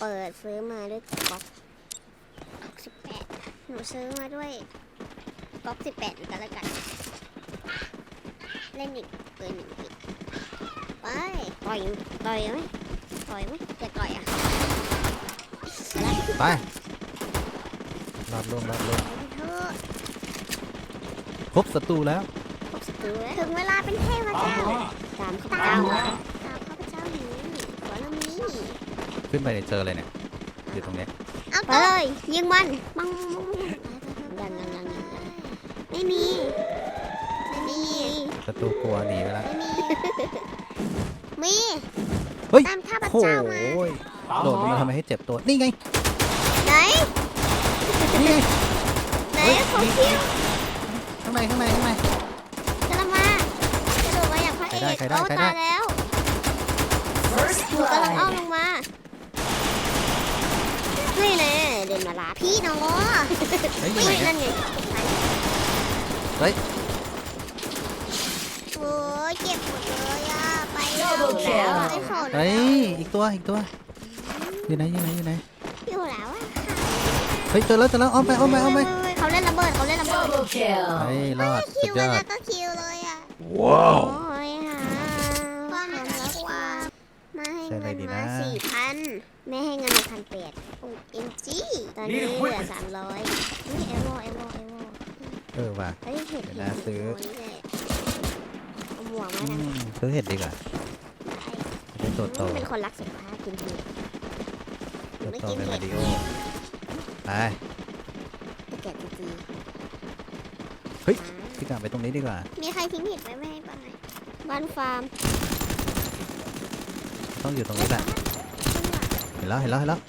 เปิดซื้อมาด้วยก๊อกสิบแปดหนูซื้อมาด้วยก๊อกสิบแปดอีกแล้วกัน เล่นอีกปืนหนึ่งอีกไปต่อยต่อยไหมต่อยไหมจะต่อยอะไปรอดลงรอดลงไปเถอะพบศัตรูแล้วพบศัตรูแล้ว ถึงเวลาเป็นเทพเจ้าตามข้าพเจ้าตามข้าพเจ้าหนีหัวเรามี ขึ้นไปเจอเลยเนี่ยอยู่ตรงเนี้ยเอาไปเลยยิงมันมังยังยังยังยังไม่มี ไม่มี ศัตรูกลัวหนีไปแล้ว ไม่มีมีเฮ้ยตามข้าพโอ้เจ้ามา โดดมาทำไมให้เจ็บตัว นี่ไง ไหน นี่ไง ไหนของคิวข้างในข้างในข้างในกำลังมากระโดดมาอย่างพระเอกใครได้โอ้ใครได้ ตายแล้วหนูกำลังอ้อมลงมานี่แน่เดินมา ลาพี่น้องเฮ้ยอยู่อุ้ไหนยเนี่ยนั่นไงเฮ้ย โอ้ยเจ็บหมดเลยอะ ไปแล้วไอ้ขอเฮ้ยอีกตัวอีกตัวอยู่ไหนอยู่ไหนอยู่ไหนอยู่แล้วอะเฮ้ยเจอแล้วเจอแล้วอ้อมไปอ้อมไปอ้อมไปเขาเล่นระเบิดเขาเล่นระเบิด Double kill. เฮ้ยรอดสุคิดวยอแล้ดวก็คิวเลยอะ ว้าว มาให้เงินมาสี่พันแม่ให้เงินมาพันแปดโอ้เอ็มจีตอนนี้เหลือสามร้อยนี่เอโวเอโวเอโวเออว่ะเฮ้ยเห็ดเดี๋เห็ยวดนะซื้อนี่แหละเอาหมวกมาอืทำมซื้อเห็ดดีกว่าจะได้ตัวโตเป็นคนรักสุขภาพกินเห็ดตัวโตเป็นมาริโอไปไปแกะจริงเฮ้ยพี่กลับไปตรงนี้ดีกว่า มีใครทิ้งเห็ดไว้ไม่ให้บ้างไหมบ้านฟาร์ม ต้องอยู่ตรงนี้แหละเห็นแล้วเห็นแล้วเห็นแล้ว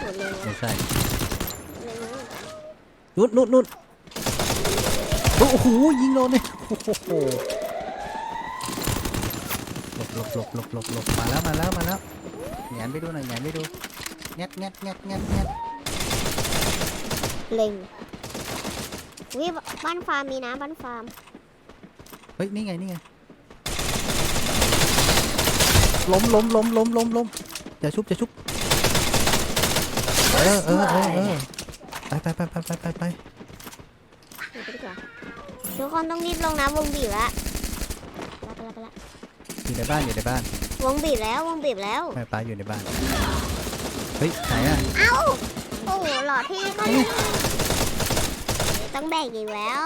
หมดเลยไม่ใช่เลยนู่นนู่นนู่นโอ้โหยิงโดนเนี่ยโอ้โหหลบหลบหลบหลบหลบหลบมาแล้วมาแล้วมาแล้วแงนไปดูหน่อยแงนไปดูแงดแงดแงดแงดแงดเล็งวิบ้านฟาร์มมีนะบ้านฟาร์มเฮ้ยนี่ไงนี่ไง ล้มล้มล้มล้มล้มล้มอย่าชุบอย่าชุบเออเออเออเออไปไปไปไปไปไปไปเดี๋ยวไปดีกว่าทุกคนต้องรีบลงนะวงบีบแล้วไปละไปละอยู่ในบ้านอยู่ในบ้านวงบีบแล้ววงบีบแล้วแม่ป้าอยู่ในบ้านเฮ้ยไหนอะเอ้าโอ้โหหล่อที่ก็เลยต้องแบ่งอีกแล้ว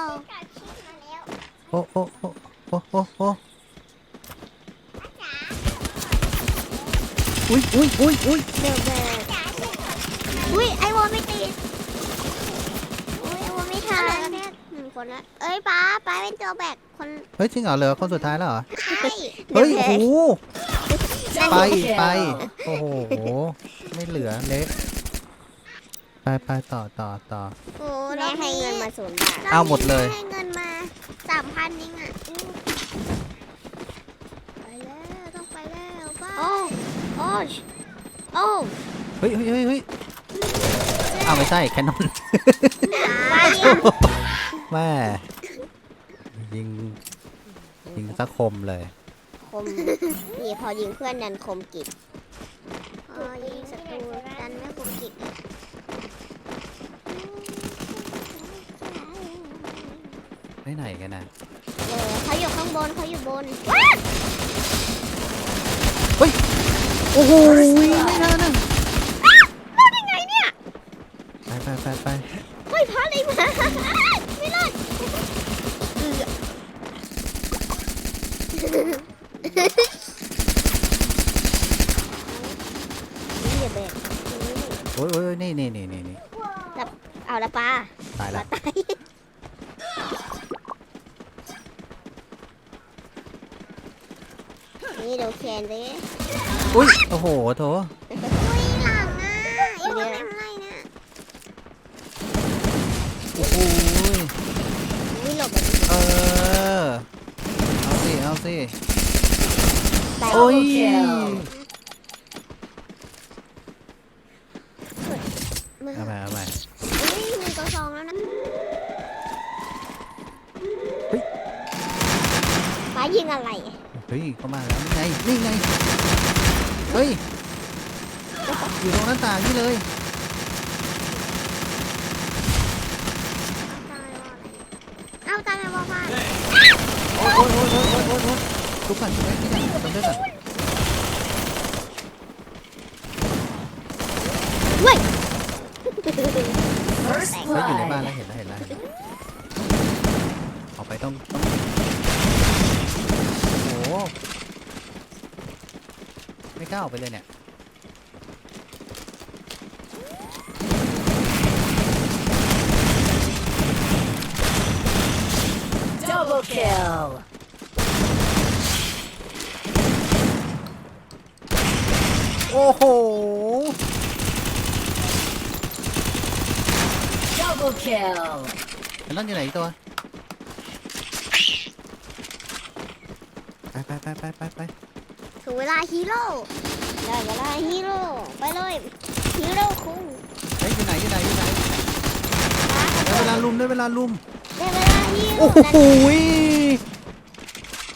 โอ้โอ้โอ้โอ้โอ้ อ้อุ้ยอุ้ยอุ้ยอุ้ยเดี๋ยวแบ่งอุ้ยไอวอลไม่ติดอุ้ยไอวอลไม่ทันหนึ่งคนละเอ้ยป้าป้าเป็นตัวแบกคนเฮ้ยจริงเหรอเหลือคนสุดท้ายแล้วเหรอใช่เฮ้ยโอ้โหไป Double ไป kill. โอ้โหไม่เหลือเละไปไปต่อต่อต่อโอ้แม่ให้เงินมาศูนย์บาทเอาหมดเลยให้เงินมาสามพันเองอะไปแล้วต้องไปแล้วป้าโอ้ โอ้โอ้เฮ้ยเฮ้ยเฮ้ยเฮ้ยอ้าวไม่ใช่แคนนอนไปแม่ยิงยิงสักคมเลย คมนี่พอยิงเพื่อนดันคมกิจพอยิงศัตรูดันไม่คมกิจไปไหนกันนะเออเขาอยู่ข้างบนเขาอยู่บน โอ้โหไม่ทันนะได้ไงเนี่ยไปไปไปไปเฮ้ยพาเลยมาไม่รอดนี่อย่าแบกโอ้ยโอ้ยนี่นี่นี่นี่นี่เอาละปลาตายปลาละตาย นี่เดี๋ยวแคนดิอุ้ยโอ้โหโถอุ้ยหลังอะไอ้พวกทำไรเนี่ยโอ้โหอุ้ยหลบแบบเออเอาสิเอาสิแบกโอ้ย kill มือเอาไปเอาไปอุ้ยมีตัวซองแล้วนะป้ายิงอะไร เฮ้ยเข้ามาแล้วนี่ไงนี่ไงเฮ้ยอยู่ตรงหน้าต่างนี่เลยเอาตายแล้วว่าพลาดโอ้ยโอ้ยโอ้ยโอ้ยโอ้ยโอ้ยโอ้ยทุกคนทุกคนนี่กันตรงด้วยกันเว้ย First เฮ้ยอยู่ในบ้าน blood. แล้วเห็นแล้วเห็นแล้วเห็นแล้วออกไปต้องต้องโอ้โห ไม่กล้าออกไปเลยเนี่ย Double kill. โอ้โห Double kill. เห็นนั่นอยู่ไหนอีกตัว ไปไปไปไปไปไป ถึงเวลาฮีโร่ได้เวลาฮีโร่ ไปเลยฮีโร่คุ้งเฮ้ยอยู่ไหนอยู่ไหนอยู่ไหนได้เวลาลุมได้เวลาลุมได้เวลาฮีโร่โอ้โหย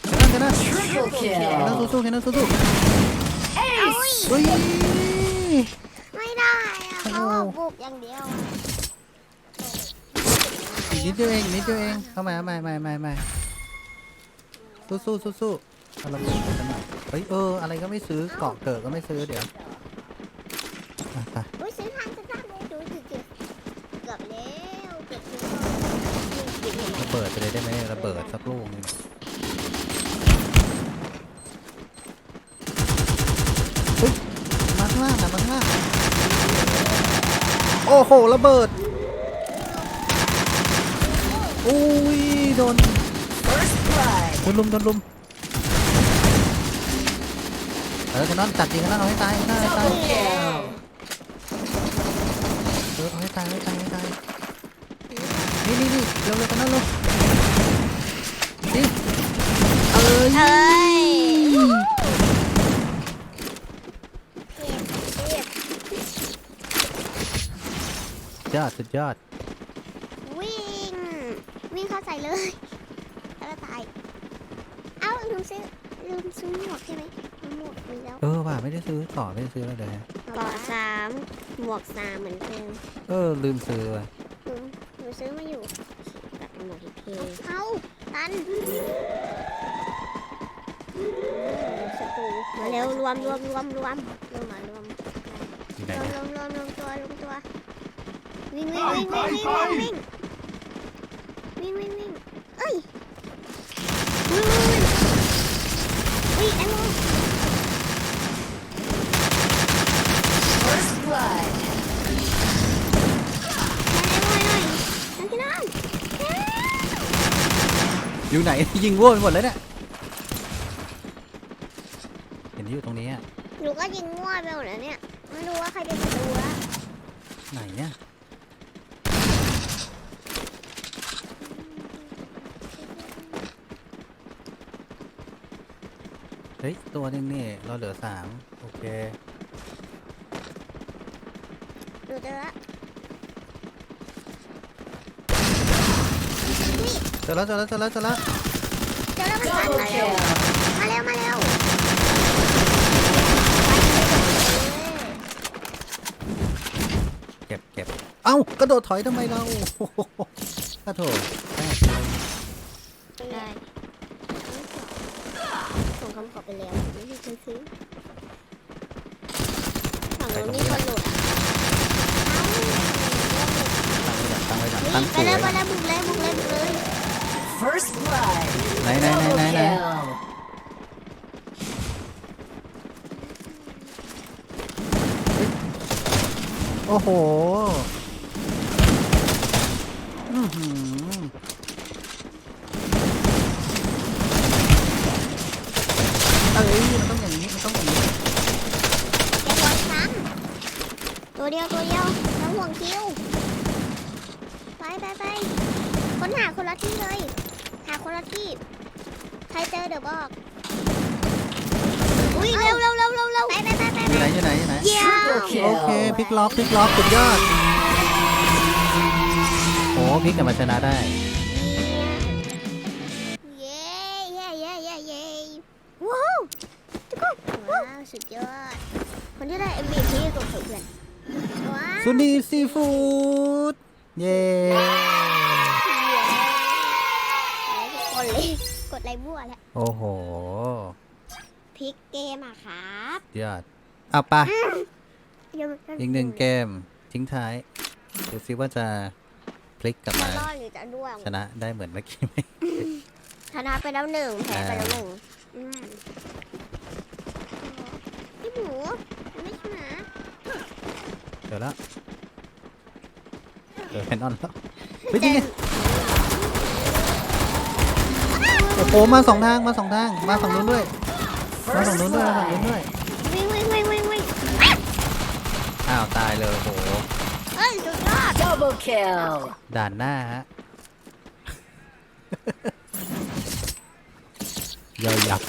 เห็นนั่นเห็นนั่น Triple เห็น kill. นั่นสู้ๆเห็นนั่นสู้เอาอีกๆเฮ้ยไม่ได้อะเขาเอาบุกอย่างเดียวอะอีกนิดเดียวเองอีกนิดเดียวเองเข้ามาไม่ไม่ไม่ไม่สู้สู้สู้สู้ๆเอาระเบิดไปกันหน่อย เฮ้ยเออ อะไรก็ไม่ซื้อเกาะเกิดก็ไม่ซื้อเดี๋ยวไปไปอุ้ยซื้อทางซื้างเลยดูสิเกือบเกือบแล้วเกือบซื้อยิงระเบิดไปเลยได้ไหมระเบิดสักลูกหนึงเฮ้ยมาข้างล่างนะมาข้างล่างโอ้โหระเบิดอุ้ยโดน First blood. โดนลุมโดนลุม เออกันนั่นจัดจริงกันนั่นเอาให้ตายเอาให้ตาย Double kill. เออเอาให้ตายเอาให้ตายเอาให้ตายนี่นี่นี่เร็วเร็วกันนั่นเร็วนี่เอ้ยเอ้ยเจ็บเจ็บยอดสุดยอดวิ่ง วิ่งเข้าใส่เลยแล้วก็ตาย เอ้าลืมซื้อลืมซื้อหมวกใช่ไหม หมวกมีแล้วเออว่ะไม่ได้ซื้อต่อไม่ได้ซื้ออะไรเลยก่อสามหมวกสามเหมือนเดิมเออลืมซื้อว่ะหนูหนูซื้อมาอยู่ตัดเป็นหมวกอีกทีเอ้าตันศัตรูมาเร็วรวมรวมรวมรวมรวมมารวมอยู่ไหนรวมเนี่ยรวมรวมรวมตัวรวมตัววิ่งวิ่งวิ่งวิ่งวิ่งวิ่งวิ่งวิ่งวิ่งเอ้ยวิ่งวิ่งวิ่งวิ่งแตงโม First blood. แตงโมหน่อยแตงโมหน่อย อยู่ไหน ยิงวัวไปหมดเลยเนี่ยเห็นที่อยู่ตรงนี้อะหนูก็ยิงมั่วไปหมดแล้วเนี่ย ไม่รู้ว่าใครเป็นศัตรูแล้วไหนเนี่ยเฮ้ยตัวหนึงนี่เราเหลือสามโอเคหนูเจอละ เจอแล้วเจอแล้วเจอแล้วเจอแล้วเจอแล้วมัน Double มาเร็ว kill. มาเร็วมาเร็วเก็บเก็บเอ้ากระโดดถอยทำไมเราโอ้โหกระโถแม่งได้ส่งคำขอไปแล้วไม่มีใครซื้อฝั่งนู้นมีคนหลุดอะตั้งไว้ก่อนเอ้าตั้งไปไว้เลยก่อนไปตั้งเลยบุกเลยบุกเลยบุกเลย First blood. ไหน ไหนไหน Double ไหนไหน kill. โอ้โหอื้อหือเอ้ยมันต้องอย่างนี้มันต้องอย่างนี้อย่าห่วงซ้ำตัวเดียวตัวเดียวแล้วห่วงคิว ไปไปไปค้นหาคนละที่เลยหาคน ละที่ใครเจอเดี๋ยวบอก อุ้ยเร็วเร็วเร็วเร็วเร็วไปไปไปไปอยู่ไหนอยู่ไหนอยู่ไหน เยี่ย Triple มโอเค kill. พลิกล็อกพลิกล็อกสุดยอด โอ้พลิกกลับมาชนะได้ เย้เย้เย้เย้เย้ว้าวทุกคนว้าวสุดสุดยอด คนที่ได้ MVP ก็คือเพื่อนว้าว สุนีซีฟู้ดเย้ บัวแล้วโอ้โหพลิกเกมอะครับยอดเอาไปะเดี๋ยวอีกหนึ่งเกมทิ้งท้ายดูซิว่าจะพลิกกลับจะมารอดหรือจะร่วงชนะได้เหมือนเมื่อกี้ไหม ชนะไปแล้วหนึ่งแพ้ไปแล้วหนึ่งอืมพี่หมูมันไม่ชนะเดี๋ยวแล้วเดี๋ยวแคนนอนแล้วเฮ้ยจริงไง โอ้โหมาสองทางมาสองทางมาฝั่งนู้นด้วยมาฝั่ง First นู้นด้วยมาฝั่งนู้น blood. ด้วยวิ่งวิ่งวิ่งวิ่งวิ่งอ้าวตายเลยโอ้โหเอ้ยสุดยอด Double kill. ด่านหน้าฮะย่อยยับ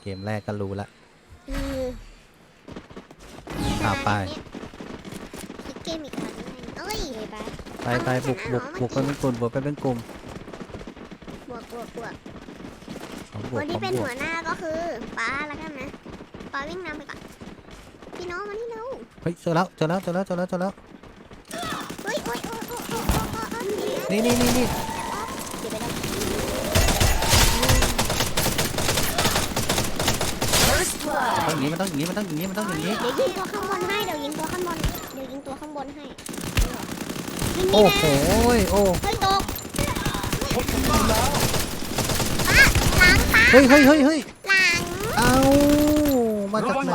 เกมแรกก็รู้ละอืมอ่าไป พลิกเกมอีกครั้งหนึ่งเอ้ยไปไปไปบุกบุกบุกไปเป็นกลุ่มบุกไปเป็นกลุ่ม บวกบวกบวกของบควกนขที่องเป็นบวหักวหน้าก็คือป้าแล้วกันนะป้าวิ่งนำไปก่อนพี่น้องมานี่เร็วเฮ้ยเจอแล้วเจอแล้วเจอแล้วเจอแล้วเจอแล้วเฮ้ยโอ้ยโอ้ยโอ้ยโอ้ยโอ้ยโอ้ยโอ้ยนี่นี่นี่นี่เดี๋ยวไปได้ First ต้อ blood. งอย่างนี้มันต้องอย่างนี้มันต้องอย่างนี้มันต้องอย่างนี้ เดี๋ยวยิงตัวข้างบนให้เดี๋ยวยิงตัวข้างบนเดี๋ยวยิงตัวข้างบนให้ยิงโอ้นี่โหนะโอ้ยโอ้เฮ้ยตกป้าหลั งป้าเฮ้ยเฮ้ยเฮ้ยเฮ้ยหลังเอามาจากไหน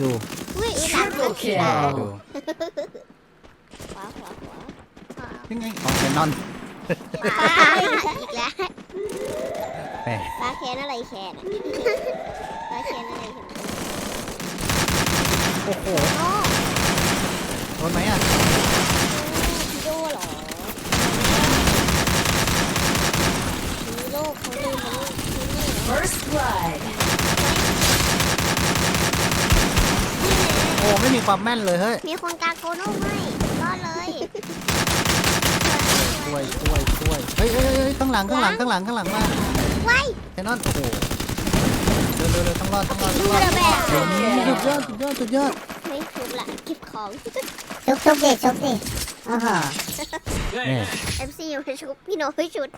ดูอุ้ยหลัง Triple ดู kill. ขวาขวาขวาขวายังไงออกแคนนอนป้าอีกแล้วแหมป้าแค้นอะไรแค้นอะป้าแค้นอะไรแค้นโอ้โหโอ้โดนไหมอะฮีโร่เหรอ ฮีโร่เขาดูมันนี่นี่ First blood. โอ้ไม่มีความแม่นเลยเฮ้ยมีคนกาโกโน่ให้รอดเลยช่วยช่วยช่วยเฮ้ยเฮ้ยเฮ้ยข้างหลังข้างหลังข้างหลังข้างหลังมาไว้แคนนอนโอ้โหเร็วเร็วเร็วต้องรอดต้องรอดต้องรอดดูระเบิดโอ้โหสุดยอดสุดยอดสุดยอดไม่ทุบละเก็บของชุบชุบดิชุบดิโอ้โหแม่ MC ยังไม่ชุบพี่โน้ไม่ชุด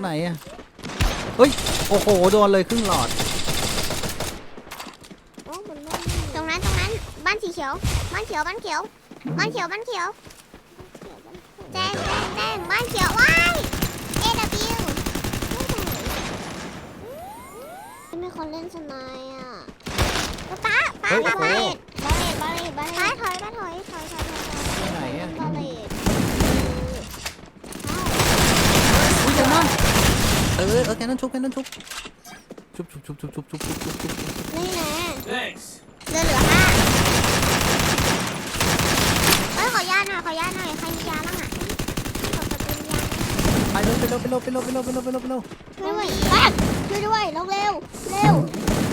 ไหนอะเฮ้ย โอ้โห โดนเลยครึ่งหลอด โอ้บนโลกตรงนั้นตรงนั้นบ้านสีเขียว บ้านเขียวบ้านเขียว บ้านเขียวบ้านเขียวแดงแดงแดงบ้านเขียวว้าย AW ไม่มีคนเล่นสไนด์อะป้าป้าป้าบาเลตบาเลตบาเลตบาเลตถอยถอยถอยถอยถอยถอย ที่ไหนอะ บาเลต อุ้ยแคนนอน เออเออแคนนอนชุบแคนนอนชุบชุบชุบชุบชุบชุบชุบชุบชุบชุบนี่นะ Thanks. เรือเหลือห้าเอ้ยขอยาหน่อยขอยาหน่อยใครมียาบ้างอะขอประตูยาไปเร็วไปเร็วไปเร็วไปเร็วไปเร็วไปเร็วไปเร็วไปเร็วช่วยด้วยช่วยด้วยลงเร็วเร็ว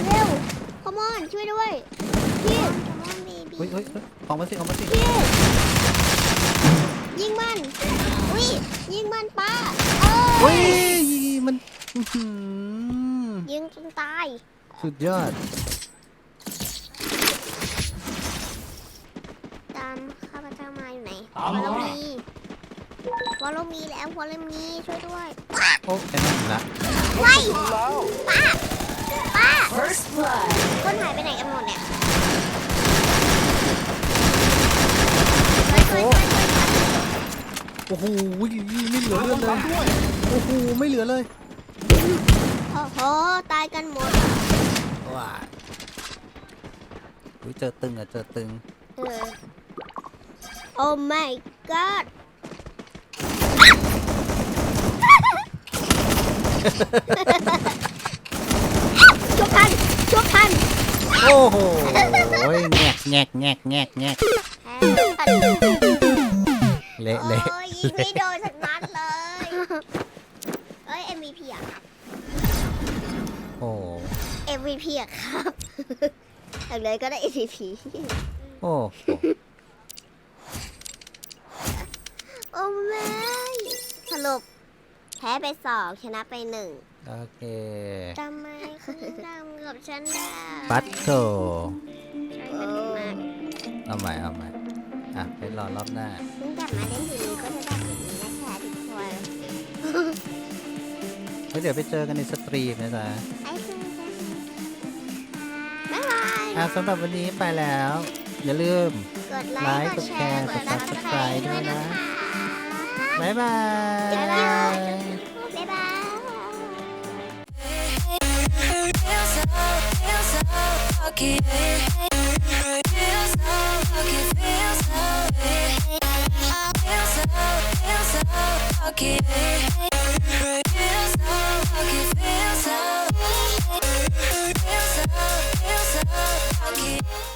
เร็วคอมอนช่วยด้วยพี่คอมอนเบบี้เฮ้ยเฮ้ยเฮ้ยออกมาสิออกมาสิพี่ยิงมันอุ้ยยิงมันป้าเอเฮ้อย อื้อหือยิงจนตาย สุดยอด ตามข้าพเจ้ามาอยู่ไหนตามวอมาลมีวอลมีแล้ววอลมีช่วยด้วยโอ้แคนนอนอีกละไว้ป้าป้า First blood. คนหายไปไหนกันหมดเนี่ยช่วยช่วยช่วยช่วยโอ้โหไม่เหลือเลือดเลย โอ้โห ไม่เหลือเลย โอ้โหตายกันหมดว้าอุ้ยเจอตึงอะเจอตึง เออโอ้ my god ชุบทันชุบทันโอ้โหแงกแงกแงกแงกแงกแพ้ทันเละเละโอ้ยยิงไม่โดนสักนัดเลย เอ้ย MVP อะ โอ้ MVP อะครับอย่างเลยก็ได้ MVP โอ้โหโอ้แม่สรุปแพ้ไปสองชนะไปหนึ่งโอเคทำไมคุณทำกับฉันได้ปัดโถใช่มันดีมากเอาใหม่เอาใหม่อะไปรอรอบหน้าเพิ่งกลับมาเล่นทีนี้ก็จะได้แบบนี้นะคะทุกคนเฮ้ยเดี๋ยวไปเจอกันในสตรีมนะจ๊ะ อะสำหรับวันนี้ไปแล้ว อย่าลืม กดไลค์ กดแชร์ กด subscribe ด้วยนะ บ๊ายบาย บ๊ายบาย บ๊ายบาย Feels so, feels so lucky. Feels so lucky. Feels so Feels so, feels so lucky. Feels so lucky. Feels so I'll